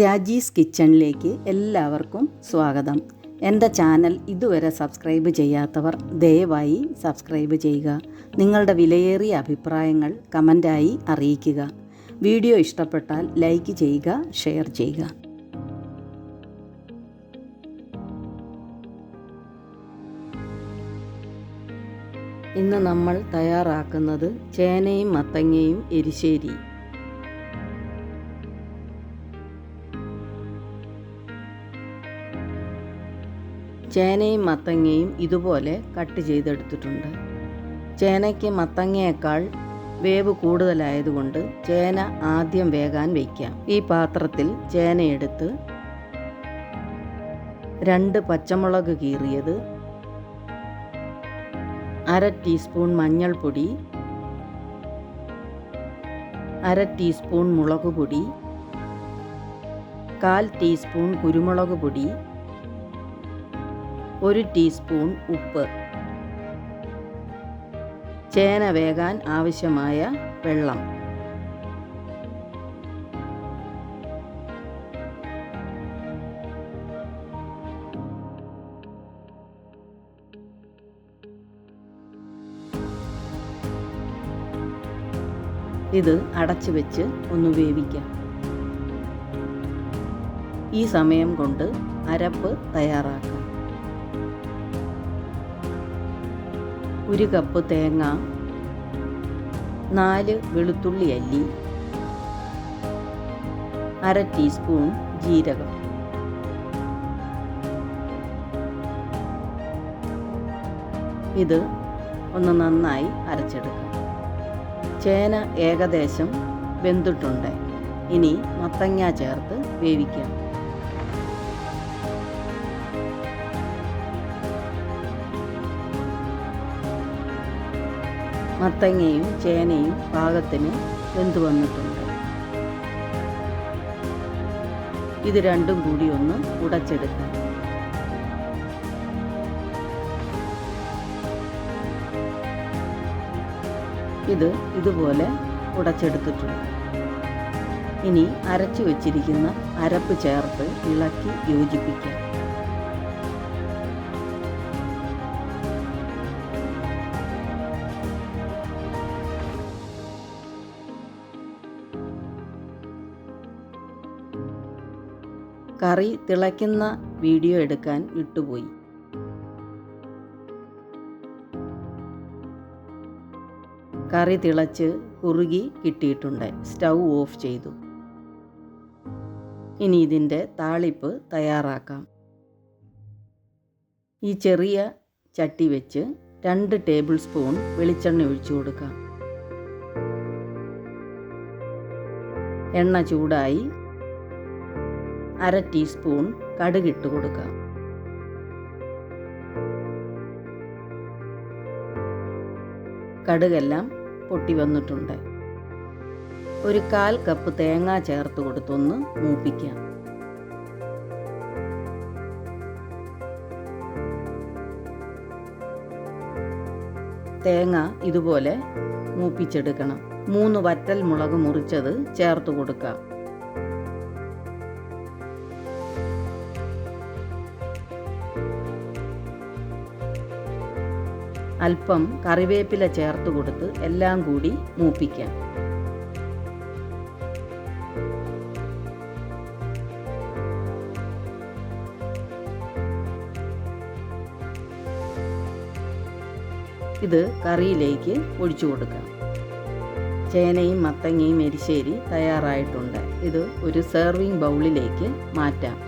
രാജീസ് കിച്ചണിലേക്ക് എല്ലാവർക്കും സ്വാഗതം. എന്റെ ചാനൽ ഇതുവരെ സബ്സ്ക്രൈബ് ചെയ്യാത്തവർ ദയവായി സബ്സ്ക്രൈബ് ചെയ്യുക. നിങ്ങളുടെ വിലയേറിയ അഭിപ്രായങ്ങൾ കമന്റായി അറിയിക്കുക. വീഡിയോ ഇഷ്ടപ്പെട്ടാൽ ലൈക്ക് ചെയ്യുക ഷെയർ ചെയ്യുക. ഇന്ന് നമ്മൾ തയ്യാറാക്കുന്നത് ചേനയും മത്തങ്ങയും എരിശ്ശേരി. ചേനയും മത്തങ്ങയും ഇതുപോലെ കട്ട് ചെയ്തെടുത്തിട്ടുണ്ട്. ചേനയ്ക്ക് മത്തങ്ങയേക്കാൾ വേവ് കൂടുതലായതുകൊണ്ട് ചേന ആദ്യം വേകാൻ വയ്ക്കാം ഈ പാത്രത്തിൽ ചേനയെടുത്ത് രണ്ട് പച്ചമുളക് കീറിയത് അര ടീസ്പൂൺ മഞ്ഞൾപ്പൊടി അര ടീസ്പൂൺ മുളക് പൊടി കാൽ ടീസ്പൂൺ കുരുമുളക് പൊടി ഒരു ടീസ്പൂൺ ഉപ്പ്. ചേന വേകാൻ ആവശ്യമായ വെള്ളം. ഇത് അടച്ചു വെച്ച് ഒന്ന് വേവിക്കാം. ഈ സമയം കൊണ്ട് അരപ്പ് തയ്യാറാക്കാം. ഒരു കപ്പ് തേങ്ങ നാല് വെളുത്തുള്ളി അല്ലി അര ടീസ്പൂൺ ജീരകം. ഇത് ഒന്ന് നന്നായി അരച്ചെടുക്കാം. ചേന ഏകദേശം വെന്തിട്ടുണ്ട്. ഇനി മത്തങ്ങ ചേർത്ത് വേവിക്കാം. മത്തങ്ങയും ചേനയും പാകത്തിന് വെന്തു വന്നിട്ടുണ്ട്. ഇത് രണ്ടും കൂടി ഒന്ന് ഉടച്ചെടുക്കാം. ഇത് ഇതുപോലെ ഉടച്ചെടുത്തിട്ടുണ്ട്. ഇനി അരച്ചു വച്ചിരിക്കുന്ന അരപ്പ് ചേർത്ത് ഇളക്കി യോജിപ്പിക്കാം. കറി തിളയ്ക്കുന്ന വീഡിയോ എടുക്കാൻ വിട്ടുപോയി. കറി തിളച്ച് കുറുകി കിട്ടിയിട്ടുണ്ട്. സ്റ്റൗ ഓഫ് ചെയ്തു. ഇനി ഇതിന്റെ താളിപ്പ് തയ്യാറാക്കാം. ഈ ചെറിയ ചട്ടി വെച്ച് രണ്ട് ടേബിൾ സ്പൂൺ വെളിച്ചെണ്ണ ഒഴിച്ചു കൊടുക്കാം. എണ്ണ ചൂടായി അര ടീസ്പൂൺ കടുകിട്ട് കൊടുക്കാം കടുകെല്ലാം പൊട്ടി വന്നിട്ടുണ്ട്. ഒരു കാൽ കപ്പ് തേങ്ങ ചേർത്ത് കൊടുത്തൊന്ന് മൂപ്പിക്കാം. തേങ്ങ ഇതുപോലെ മൂപ്പിച്ചെടുക്കണം. മൂന്ന് വറ്റൽ മുളക് മുറിച്ചത് ചേർത്ത് കൊടുക്കാം. അല്പം കറിവേപ്പില ചേർത്ത് കൊടുത്ത് എല്ലാം കൂടി മൂപ്പിക്കാം. ഇത് കറിയിലേക്ക് ഒഴിച്ചു കൊടുക്കാം. ചേനയും മത്തങ്ങയും എരിശ്ശേരി തയ്യാറായിട്ടുണ്ട്. ഇത് ഒരു സെർവിങ് ബൗളിലേക്ക് മാറ്റാം.